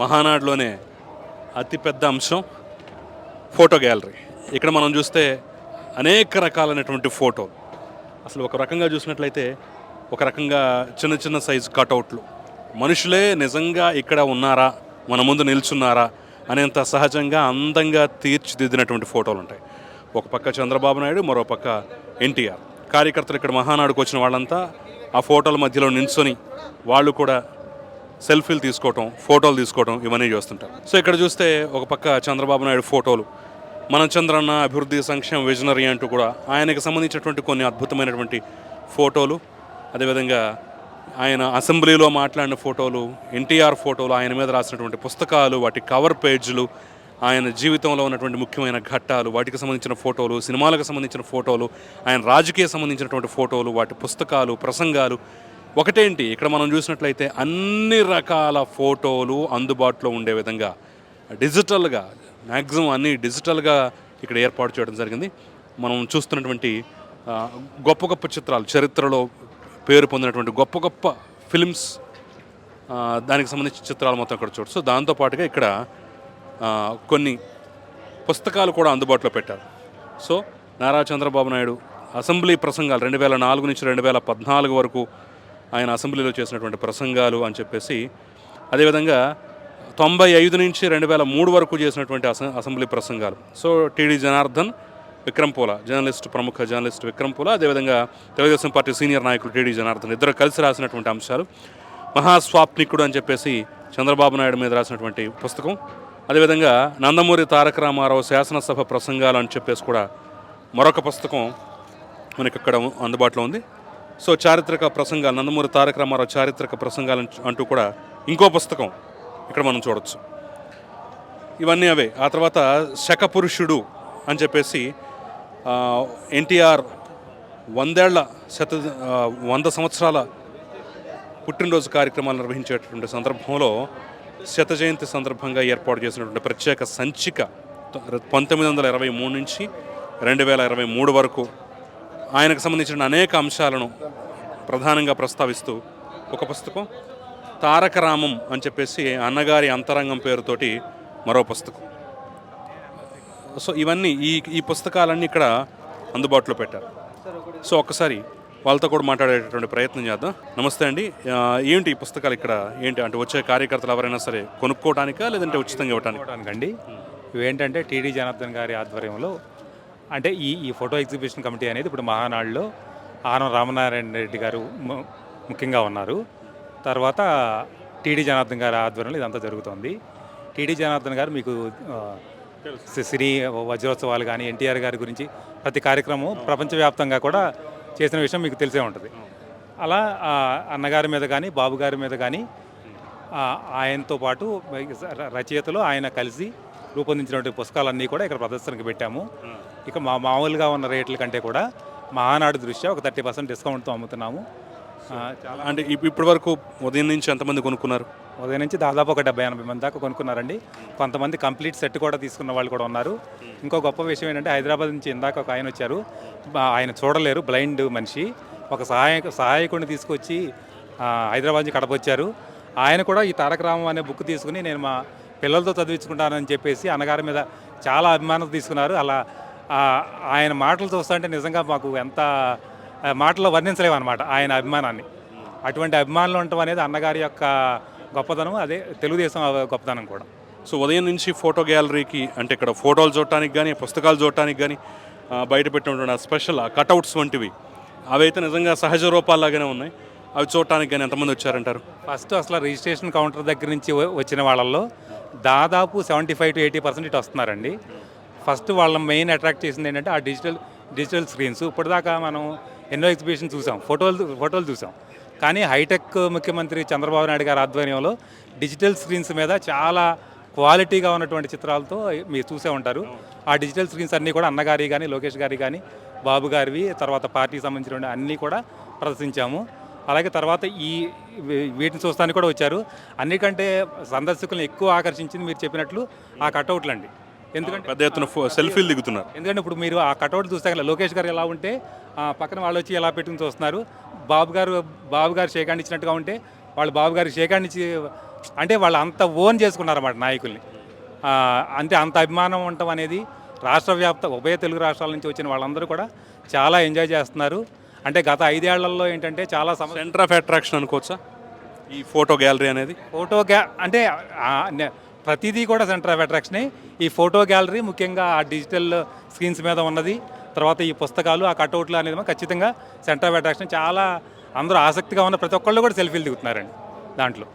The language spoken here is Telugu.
మహానాడులోనే అతిపెద్ద అంశం ఫోటో గ్యాలరీ. ఇక్కడ మనం చూస్తే అనేక రకాలైనటువంటి ఫోటో. అసలు ఒక రకంగా చూసినట్లయితే ఒక రకంగా చిన్న చిన్న సైజు కటౌట్లు మనుషులే నిజంగా ఇక్కడ ఉన్నారా? మన ముందు నిల్చున్నారా? అనేంత సహజంగా అందంగా తీర్చిదిద్దినటువంటి ఫోటోలు ఉంటాయి. ఒక పక్క చంద్రబాబు నాయుడు మరో పక్క ఎన్టీఆర్. కార్యకర్తలు ఇక్కడ మహానాడుకు వచ్చిన వాళ్ళంతా ఆ ఫోటోల మధ్యలో నిల్చొని వాళ్ళు కూడా సెల్ఫీలు తీసుకోవటం ఫోటోలు తీసుకోవటం ఇవన్నీ చేస్తుంటారు. సో ఇక్కడ చూస్తే ఒక పక్క చంద్రబాబు నాయుడు ఫోటోలు మన చంద్రన్న అభివృద్ధి సంక్షేమ విజనరీ అంటూ కూడా ఆయనకు సంబంధించినటువంటి కొన్ని అద్భుతమైనటువంటి ఫోటోలు అదేవిధంగా ఆయన అసెంబ్లీలో మాట్లాడిన ఫోటోలు ఎన్టీఆర్ ఫోటోలు ఆయన మీద రాసినటువంటి పుస్తకాలు వాటి కవర్ పేజీలు ఆయన జీవితంలో ఉన్నటువంటి ముఖ్యమైన ఘట్టాలు వాటికి సంబంధించిన ఫోటోలు సినిమాలకు సంబంధించిన ఫోటోలు ఆయన రాజకీయ సంబంధించినటువంటి ఫోటోలు వాటి పుస్తకాలు ప్రసంగాలు ఒకటేంటి? ఇక్కడ మనం చూసినట్లయితే అన్ని రకాల ఫోటోలు అందుబాటులో ఉండే విధంగా డిజిటల్గా మ్యాక్సిమం అన్ని డిజిటల్గా ఇక్కడ ఏర్పాటు చేయడం జరిగింది. మనం చూస్తున్నటువంటి గొప్ప గొప్ప చిత్రాలు చరిత్రలో పేరు పొందినటువంటి గొప్ప గొప్ప ఫిల్మ్స్ దానికి సంబంధించిన చిత్రాలు మొత్తం ఇక్కడ చూడొచ్చు. సో దాంతోపాటుగా ఇక్కడ కొన్ని పుస్తకాలు కూడా అందుబాటులో పెట్టారు. సో నారా చంద్రబాబు నాయుడు అసెంబ్లీ ప్రసంగాలు రెండు వేల నాలుగు నుంచి రెండు వేల పద్నాలుగు వరకు ఆయన అసెంబ్లీలో చేసినటువంటి ప్రసంగాలు అని చెప్పేసి అదేవిధంగా తొంభై ఐదు నుంచి రెండు వేల మూడు వరకు చేసినటువంటి అసె అసెంబ్లీ ప్రసంగాలు. సో టీడీ జనార్దన్ విక్రంపూల జర్నలిస్ట్ ప్రముఖ జర్నలిస్ట్ విక్రమ్ పూల అదేవిధంగా తెలుగుదేశం పార్టీ సీనియర్ నాయకులు టీడీ జనార్దన్ ఇద్దరు కలిసి రాసినటువంటి అంశాలు. మహాస్వాప్నికుడు అని చెప్పేసి చంద్రబాబు నాయుడు మీద రాసినటువంటి పుస్తకం. అదేవిధంగా నందమూరి తారక రామారావు శాసనసభ ప్రసంగాలు అని చెప్పేసి కూడా మరొక పుస్తకం మనకి ఇక్కడ అందుబాటులో ఉంది. సో చారిత్రక ప్రసంగాలు నందమూరి తారక రామారావు చారిత్రక ప్రసంగాలు అంటూ- కూడా ఇంకో పుస్తకం ఇక్కడ మనం చూడొచ్చు. ఇవన్నీ అవే. ఆ తర్వాత శకపురుషుడు అని చెప్పేసి ఎన్టీఆర్ వందేళ్ళ శత వంద సంవత్సరాల పుట్టినరోజు కార్యక్రమాలు నిర్వహించేటటువంటి సందర్భంలో శత జయంతి సందర్భంగా ఏర్పాటు చేసినటువంటి ప్రత్యేక సంచిక పంతొమ్మిది వందల ఇరవై మూడు నుంచి రెండు వేల ఇరవై మూడు వరకు ఆయనకు సంబంధించిన అనేక అంశాలను ప్రధానంగా ప్రస్తావిస్తూ ఒక పుస్తకం తారక రామం అని చెప్పేసి అన్నగారి అంతరంగం పేరుతోటి మరో పుస్తకం. సో ఇవన్నీ ఈ ఈ పుస్తకాలన్నీ ఇక్కడ అందుబాటులో పెట్టారు. సో ఒక్కసారి వాళ్ళతో కూడా మాట్లాడేటటువంటి ప్రయత్నం చేద్దాం. నమస్తే అండి. ఏంటి ఈ పుస్తకాలు ఇక్కడ? ఏంటి? అంటే వచ్చే కార్యకర్తలు ఎవరైనా సరే కొనుక్కోవడానికా లేదంటే ఉచితంగా ఇవ్వటానికి? అండి? ఇవేంటంటే టీడీ జనార్దన్ గారి ఆధ్వర్యంలో అంటే ఈ ఈ ఫోటో ఎగ్జిబిషన్ కమిటీ అనేది ఇప్పుడు మహానాడులో ఆనం రామనారాయణ రెడ్డి గారు ము- ముఖ్యంగా ఉన్నారు. తర్వాత టీడీ జనార్దన్ గారి ఆధ్వర్యంలో ఇదంతా జరుగుతోంది. టీడీ జనార్దన్ గారు మీకు శ్రీ వజ్రోత్సవాలు కానీ ఎన్టీఆర్ గారి గురించి ప్రతి కార్యక్రమం ప్రపంచవ్యాప్తంగా కూడా చేసిన విషయం మీకు తెలిసే ఉంటుంది. అలా అన్నగారి మీద కానీ బాబు గారి మీద కానీ ఆయనతో పాటు రచయితలు ఆయన కలిసి రూపొందించినటువంటి పుస్తకాలన్నీ కూడా ఇక్కడ ప్రదర్శనకు పెట్టాము. ఇక మా మామూలుగా ఉన్న రేట్ల కంటే కూడా మహానాడు దృష్ట్యా ఒక థర్టీ పర్సెంట్ డిస్కౌంట్తో అమ్ముతున్నాము. చాలా అంటే ఇప్- ఇప్పటి వరకు ఉదయం నుంచి ఎంతమంది కొనుక్కున్నారు? ఉదయం నుంచి దాదాపు ఒక డెబ్బై ఎనభై మంది దాకా కొనుక్కున్నారండి. కొంతమంది కంప్లీట్ సెట్ కూడా తీసుకున్న వాళ్ళు కూడా ఉన్నారు. ఇంకో గొప్ప విషయం ఏంటంటే హైదరాబాద్ నుంచి ఇందాక ఒక ఆయన వచ్చారు. ఆయన చూడలేరు బ్లైండ్ మనిషి. ఒక సహాయక సహాయకుడిని తీసుకొచ్చి హైదరాబాద్ నుంచి కడప వచ్చారు ఆయన కూడా ఈ తారక రామం అనే బుక్ తీసుకుని నేను మా పిల్లలతో చదివించుకుంటానని చెప్పేసి అన్నగారి మీద చాలా అభిమానం తీసుకున్నారు. అలా ఆయన మాటలు చూస్తుంటే నిజంగా మాకు ఎంత ఆ, మాటల్లో వర్ణించలేము అనమాట ఆయన అభిమానాన్ని. అటువంటి అభిమానులు ఉండటం అనేది అన్నగారి యొక్క గొప్పతనం అదే తెలుగుదేశం గొప్పతనం కూడా. సో ఉదయం నుంచి ఫోటో గ్యాలరీకి అంటే ఇక్కడ ఫోటోలు చూడటానికి కానీ పుస్తకాలు చూడటానికి కానీ బయట పెట్టినటువంటి ఆ స్పెషల్ కటౌట్స్ వంటివి అవైతే నిజంగా సహజ రూపాల్లాగానే ఉన్నాయి. అవి చూడటానికి కానీ ఎంతమంది వచ్చారంటారు? ఫస్ట్ అసలు రిజిస్ట్రేషన్ కౌంటర్ దగ్గర నుంచి వచ్చిన వాళ్ళల్లో దాదాపు seventy five to eighty percent ఇటు వస్తున్నారండి. ఫస్ట్ వాళ్ళ మెయిన్ అట్రాక్ట్ చేసింది ఏంటంటే ఆ డిజిటల్ డిజిటల్ స్క్రీన్స్. ఇప్పటిదాకా మనం ఎన్నో ఎగ్జిబిషన్ చూసాం ఫోటోలు ఫోటోలు చూసాం. కానీ హైటెక్ ముఖ్యమంత్రి చంద్రబాబు నాయుడు గారి ఆధ్వర్యంలో డిజిటల్ స్క్రీన్స్ మీద చాలా క్వాలిటీగా ఉన్నటువంటి చిత్రాలతో మీరు చూసే ఉంటారు. ఆ డిజిటల్ స్క్రీన్స్ అన్నీ కూడా అన్నగారి కానీ లోకేష్ గారి కానీ బాబు గారివి తర్వాత పార్టీకి సంబంధించిన అన్నీ కూడా ప్రదర్శించాము. అలాగే తర్వాత ఈ వీటిని చూస్తానికి కూడా వచ్చారు. అన్నికంటే సందర్శకులను ఎక్కువ ఆకర్షించింది మీరు చెప్పినట్లు ఆ కటౌట్లు అండి ఎందుకంటే పెద్ద ఎత్తున సెల్ఫీలు దిగుతున్నారు. ఎందుకంటే ఇప్పుడు మీరు ఆ కటౌట్ చూస్తే లోకేష్ గారు ఎలా ఉంటే పక్కన వాళ్ళు వచ్చి ఎలా పెట్టుకుని చూస్తున్నారు. బాబు గారు బాబు గారు షేకాండ్ ఇచ్చినట్టుగా ఉంటే వాళ్ళు బాబు గారికి షేకాండ్ ఇచ్చి అంటే వాళ్ళు అంత ఓన్ చేసుకున్నారన్నమాట నాయకుల్ని. అంటే అంత అభిమానం ఉండటం అనేది రాష్ట్ర వ్యాప్త ఉభయ తెలుగు రాష్ట్రాల నుంచి వచ్చిన వాళ్ళందరూ కూడా చాలా ఎంజాయ్ చేస్తున్నారు. అంటే గత ఐదేళ్ళలో ఏంటంటే చాలా సెంటర్ ఆఫ్ అట్రాక్షన్ అనుకోవచ్చా? ఈ ఫోటో గ్యాలరీ అనేది? ఫోటో గ్యా అంటే ప్రతిదీ కూడా సెంటర్ ఆఫ్ అట్రాక్షనే. ఈ ఫోటో గ్యాలరీ ముఖ్యంగా ఆ డిజిటల్ స్క్రీన్స్ మీద ఉన్నది. తర్వాత ఈ పుస్తకాలు ఆ కట్అవుట్లు అనేది ఖచ్చితంగా సెంటర్ ఆఫ్ అట్రాక్షన్ చాలా అందరూ ఆసక్తిగా ఉన్న ప్రతి ఒక్కళ్ళు కూడా సెల్ఫీలు దిగుతున్నారండి దాంట్లో.